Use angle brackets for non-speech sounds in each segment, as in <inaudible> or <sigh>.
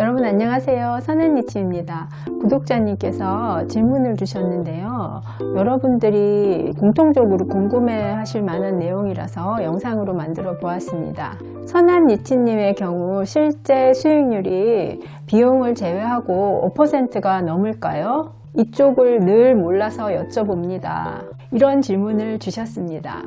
여러분 안녕하세요. 선앤니치입니다. 구독자님께서 질문을 주셨는데요. 여러분들이 공통적으로 궁금해 하실 만한 내용이라서 영상으로 만들어 보았습니다. 선한니치님의 경우 실제 수익률이 비용을 제외하고 5%가 넘을까요? 이쪽을 늘 몰라서 여쭤봅니다. 이런 질문을 주셨습니다.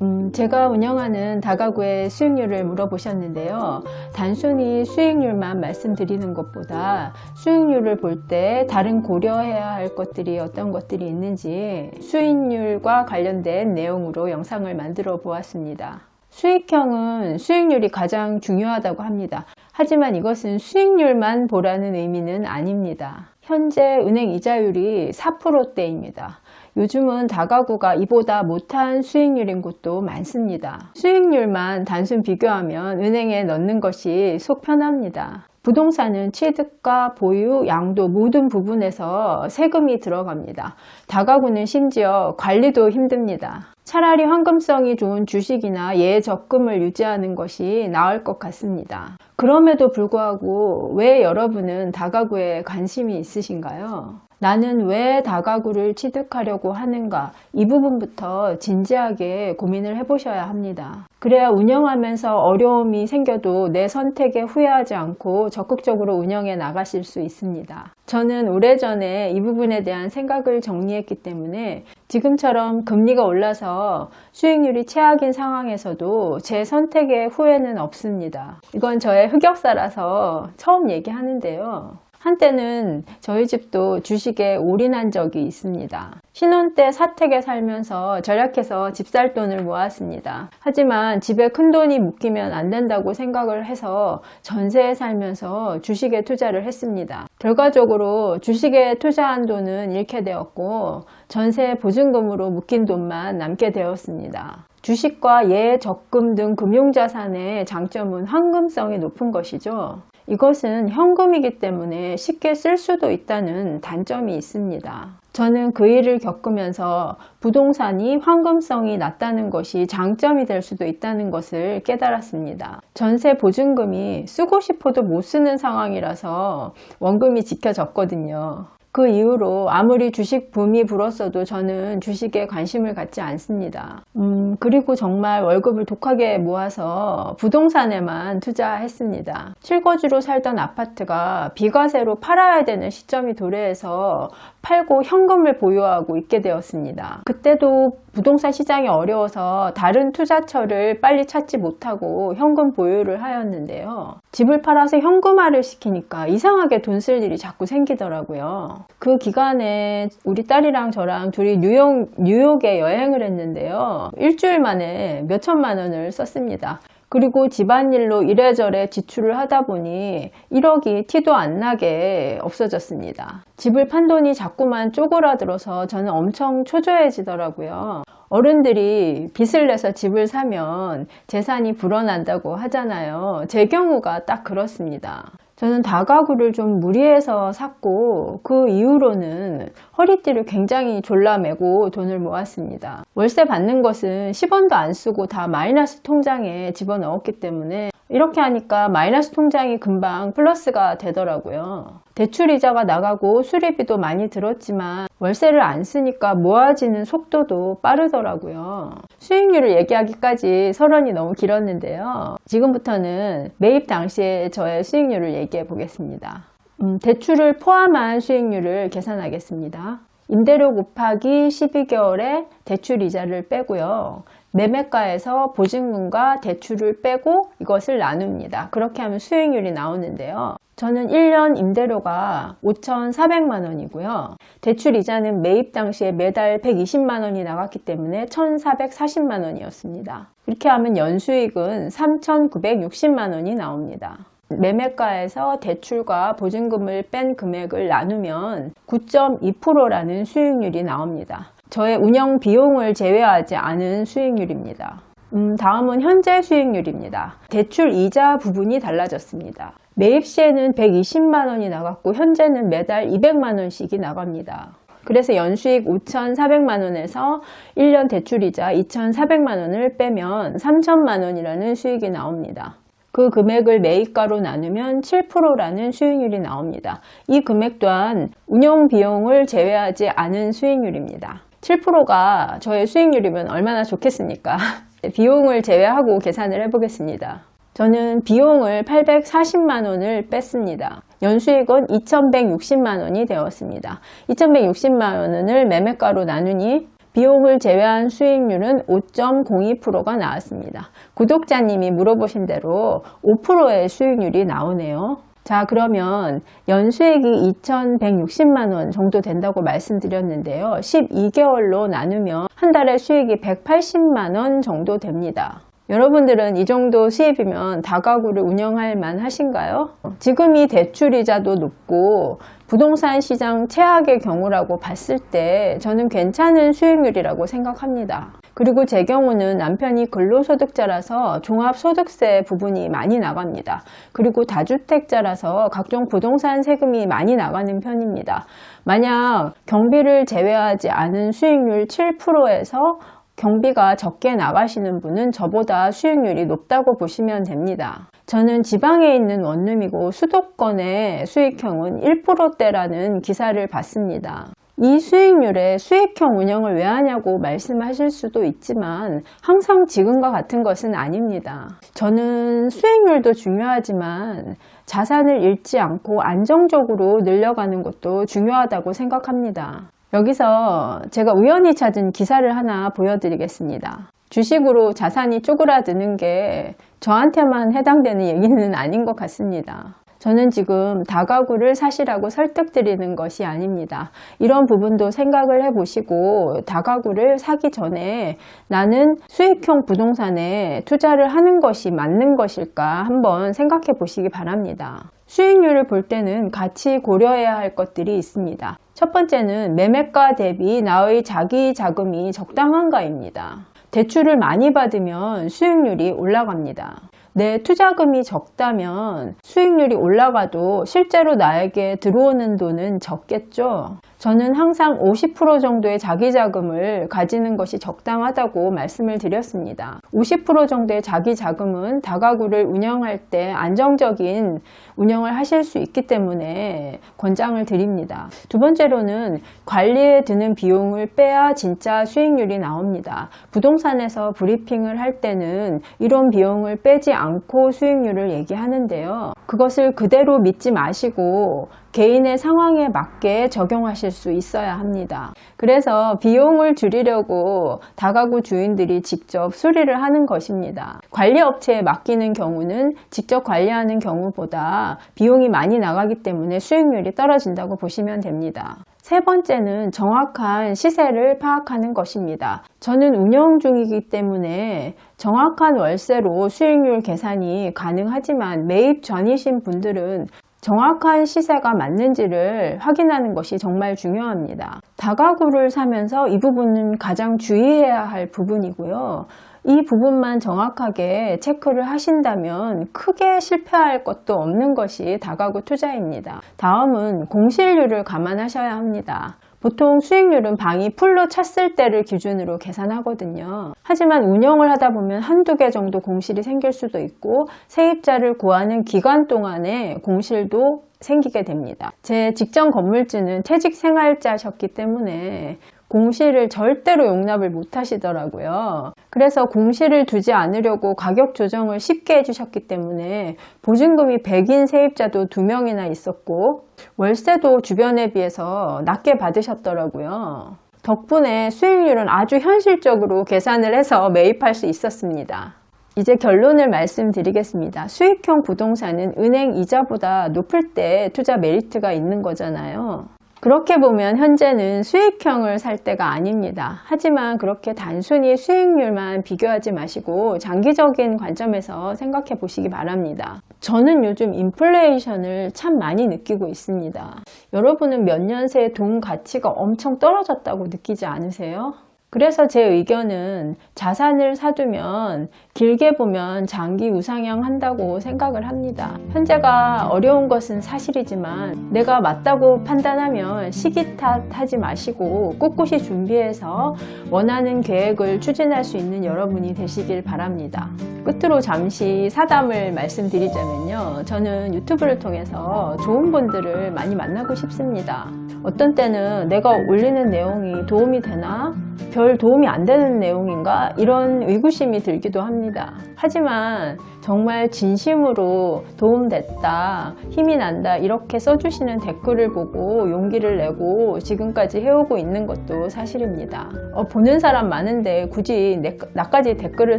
음, 제가 운영하는 다가구의 수익률을 물어보셨는데요. 단순히 수익률만 말씀드리는 것보다 수익률을 볼 때 다른 고려해야 할 것들이 어떤 것들이 있는지 수익률과 관련된 내용으로 영상을 만들어 보았습니다. 수익형은 수익률이 가장 중요하다고 합니다. 하지만 이것은 수익률만 보라는 의미는 아닙니다. 현재 은행 이자율이 4%대입니다. 요즘은 다가구가 이보다 못한 수익률인 곳도 많습니다. 수익률만 단순 비교하면 은행에 넣는 것이 속 편합니다. 부동산은 취득과 보유, 양도 모든 부분에서 세금이 들어갑니다. 다가구는 심지어 관리도 힘듭니다. 차라리 황금성이 좋은 주식이나 예 적금을 유지하는 것이 나을 것 같습니다. 그럼에도 불구하고 왜 여러분은 다가구에 관심이 있으신가요? 나는 왜 다가구를 취득하려고 하는가? 이 부분부터 진지하게 고민을 해보셔야 합니다. 그래야 운영하면서 어려움이 생겨도 내 선택에 후회하지 않고 적극적으로 운영해 나가실 수 있습니다. 저는 오래전에 이 부분에 대한 생각을 정리했기 때문에 지금처럼 금리가 올라서 수익률이 최악인 상황에서도 제 선택에 후회는 없습니다. 이건 저의 흑역사라서 처음 얘기하는데요. 한때는 저희 집도 주식에 올인한 적이 있습니다. 신혼 때 사택에 살면서 절약해서 집 살 돈을 모았습니다. 하지만 집에 큰 돈이 묶이면 안 된다고 생각을 해서 전세에 살면서 주식에 투자를 했습니다. 결과적으로 주식에 투자한 돈은 잃게 되었고 전세 보증금으로 묶인 돈만 남게 되었습니다. 주식과 예, 적금 등 금융자산의 장점은 황금성이 높은 것이죠. 이것은 현금이기 때문에 쉽게 쓸 수도 있다는 단점이 있습니다. 저는 그 일을 겪으면서 부동산이 황금성이 낮다는 것이 장점이 될 수도 있다는 것을 깨달았습니다. 전세 보증금이 쓰고 싶어도 못 쓰는 상황이라서 원금이 지켜졌거든요. 그 이후로 아무리 주식 붐이 불었어도 저는 주식에 관심을 갖지 않습니다. 음, 그리고 정말 월급을 독하게 모아서 부동산에만 투자했습니다. 실거주로 살던 아파트가 비과세로 팔아야 되는 시점이 도래해서 팔고 현금을 보유하고 있게 되었습니다. 그때도 부동산 시장이 어려워서 다른 투자처를 빨리 찾지 못하고 현금 보유를 하였는데요. 집을 팔아서 현금화를 시키니까 이상하게 돈 쓸 일이 자꾸 생기더라고요. 그 기간에 우리 딸이랑 저랑 둘이 뉴욕, 뉴욕에 여행을 했는데요. 일주일 만에 몇 천만 원을 썼습니다. 그리고 집안일로 이래저래 지출을 하다 보니 1억이 티도 안 나게 없어졌습니다. 집을 판 돈이 자꾸만 쪼그라들어서 저는 엄청 초조해지더라고요. 어른들이 빚을 내서 집을 사면 재산이 불어난다고 하잖아요. 제 경우가 딱 그렇습니다. 저는 다가구를 좀 무리해서 샀고 그 이후로는 허리띠를 굉장히 졸라매고 돈을 모았습니다. 월세 받는 것은 10원도 안 쓰고 다 마이너스 통장에 집어넣었기 때문에 이렇게 하니까 마이너스 통장이 금방 플러스가 되더라고요. 대출 이자가 나가고 수리비도 많이 들었지만 월세를 안 쓰니까 모아지는 속도도 빠르더라고요. 수익률을 얘기하기까지 서론이 너무 길었는데요. 지금부터는 매입 당시에 저의 수익률을 얘기해 보겠습니다. 음, 대출을 포함한 수익률을 계산하겠습니다. 임대료 곱하기 12개월에 대출 이자를 빼고요. 매매가에서 보증금과 대출을 빼고 이것을 나눕니다. 그렇게 하면 수익률이 나오는데요. 저는 1년 임대료가 5,400만 원이고요. 대출 이자는 매입 당시에 매달 120만 원이 나갔기 때문에 1,440만 원이었습니다. 이렇게 하면 연수익은 3,960만 원이 나옵니다. 매매가에서 대출과 보증금을 뺀 금액을 나누면 9.2%라는 수익률이 나옵니다. 저의 운영 비용을 제외하지 않은 수익률입니다. 음, 다음은 현재 수익률입니다. 대출 이자 부분이 달라졌습니다. 매입 시에는 120만 원이 나갔고 현재는 매달 200만 원씩이 나갑니다. 그래서 연수익 5,400만 원에서 1년 대출이자 2,400만 원을 빼면 3,000만 원이라는 수익이 나옵니다. 그 금액을 매입가로 나누면 7%라는 수익률이 나옵니다. 이 금액 또한 운영 비용을 제외하지 않은 수익률입니다. 7%가 저의 수익률이면 얼마나 좋겠습니까? <laughs> 비용을 제외하고 계산을 해보겠습니다. 저는 비용을 840만 원을 뺐습니다. 연수익은 2160만 원이 되었습니다. 2160만 원을 매매가로 나누니 비용을 제외한 수익률은 5.02%가 나왔습니다. 구독자님이 물어보신 대로 5%의 수익률이 나오네요. 자, 그러면 연수익이 2,160만 원 정도 된다고 말씀드렸는데요. 12개월로 나누면 한 달에 수익이 180만 원 정도 됩니다. 여러분들은 이 정도 수입이면 다가구를 운영할 만 하신가요? 지금이 대출이자도 높고 부동산 시장 최악의 경우라고 봤을 때 저는 괜찮은 수익률이라고 생각합니다. 그리고 제 경우는 남편이 근로소득자라서 종합소득세 부분이 많이 나갑니다. 그리고 다주택자라서 각종 부동산 세금이 많이 나가는 편입니다. 만약 경비를 제외하지 않은 수익률 7%에서 경비가 적게 나가시는 분은 저보다 수익률이 높다고 보시면 됩니다. 저는 지방에 있는 원룸이고 수도권의 수익형은 1%대라는 기사를 봤습니다. 이 수익률에 수익형 운영을 왜 하냐고 말씀하실 수도 있지만 항상 지금과 같은 것은 아닙니다. 저는 수익률도 중요하지만 자산을 잃지 않고 안정적으로 늘려가는 것도 중요하다고 생각합니다. 여기서 제가 우연히 찾은 기사를 하나 보여드리겠습니다. 주식으로 자산이 쪼그라드는 게 저한테만 해당되는 얘기는 아닌 것 같습니다. 저는 지금 다가구를 사시라고 설득드리는 것이 아닙니다. 이런 부분도 생각을 해보시고 다가구를 사기 전에 나는 수익형 부동산에 투자를 하는 것이 맞는 것일까 한번 생각해 보시기 바랍니다. 수익률을 볼 때는 같이 고려해야 할 것들이 있습니다. 첫 번째는 매매가 대비 나의 자기 자금이 적당한가입니다. 대출을 많이 받으면 수익률이 올라갑니다. 내 투자금이 적다면 수익률이 올라가도 실제로 나에게 들어오는 돈은 적겠죠. 저는 항상 50% 정도의 자기 자금을 가지는 것이 적당하다고 말씀을 드렸습니다. 50% 정도의 자기 자금은 다가구를 운영할 때 안정적인 운영을 하실 수 있기 때문에 권장을 드립니다. 두 번째로는 관리에 드는 비용을 빼야 진짜 수익률이 나옵니다. 부동산에서 브리핑을 할 때는 이런 비용을 빼지 않고 수익률을 얘기하는데요. 그것을 그대로 믿지 마시고 개인의 상황에 맞게 적용하실 수 있어야 합니다. 그래서 비용을 줄이려고 다가구 주인들이 직접 수리를 하는 것입니다. 관리업체에 맡기는 경우는 직접 관리하는 경우보다 비용이 많이 나가기 때문에 수익률이 떨어진다고 보시면 됩니다. 세 번째는 정확한 시세를 파악하는 것입니다. 저는 운영 중이기 때문에 정확한 월세로 수익률 계산이 가능하지만 매입 전이신 분들은 정확한 시세가 맞는지를 확인하는 것이 정말 중요합니다. 다가구를 사면서 이 부분은 가장 주의해야 할 부분이고요. 이 부분만 정확하게 체크를 하신다면 크게 실패할 것도 없는 것이 다가구 투자입니다. 다음은 공실률을 감안하셔야 합니다. 보통 수익률은 방이 풀로 찼을 때를 기준으로 계산하거든요. 하지만 운영을 하다 보면 한두 개 정도 공실이 생길 수도 있고 세입자를 구하는 기간 동안에 공실도 생기게 됩니다. 제 직전 건물주는 퇴직 생활자셨기 때문에 공실을 절대로 용납을 못 하시더라고요. 그래서 공실을 두지 않으려고 가격 조정을 쉽게 해주셨기 때문에 보증금이 100인 세입자도 2명이나 있었고 월세도 주변에 비해서 낮게 받으셨더라고요. 덕분에 수익률은 아주 현실적으로 계산을 해서 매입할 수 있었습니다. 이제 결론을 말씀드리겠습니다. 수익형 부동산은 은행 이자보다 높을 때 투자 메리트가 있는 거잖아요. 그렇게 보면 현재는 수익형을 살 때가 아닙니다. 하지만 그렇게 단순히 수익률만 비교하지 마시고 장기적인 관점에서 생각해 보시기 바랍니다. 저는 요즘 인플레이션을 참 많이 느끼고 있습니다. 여러분은 몇 년 새 돈 가치가 엄청 떨어졌다고 느끼지 않으세요? 그래서 제 의견은 자산을 사두면 길게 보면 장기 우상향 한다고 생각을 합니다. 현재가 어려운 것은 사실이지만 내가 맞다고 판단하면 시기 탓하지 마시고 꿋꿋이 준비해서 원하는 계획을 추진할 수 있는 여러분이 되시길 바랍니다. 끝으로 잠시 사담을 말씀드리자면요. 저는 유튜브를 통해서 좋은 분들을 많이 만나고 싶습니다. 어떤 때는 내가 올리는 내용이 도움이 되나? 별 도움이 안 되는 내용인가? 이런 의구심이 들기도 합니다. 하지만 정말 진심으로 도움됐다, 힘이 난다, 이렇게 써주시는 댓글을 보고 용기를 내고 지금까지 해오고 있는 것도 사실입니다. 어, 보는 사람 많은데 굳이 내, 나까지 댓글을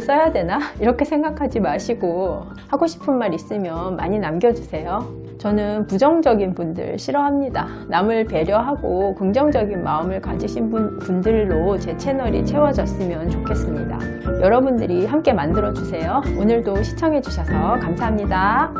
써야 되나? <laughs> 이렇게 생각하지 마시고 하고 싶은 말 있으면 많이 남겨주세요. 저는 부정적인 분들 싫어합니다. 남을 배려하고 긍정적인 마음을 가지신 분, 분들로 제 채널이 채워졌으면 좋겠습니다. 여러분들이 함께 만들어주세요. 오늘도 시청해주셔서 감사합니다.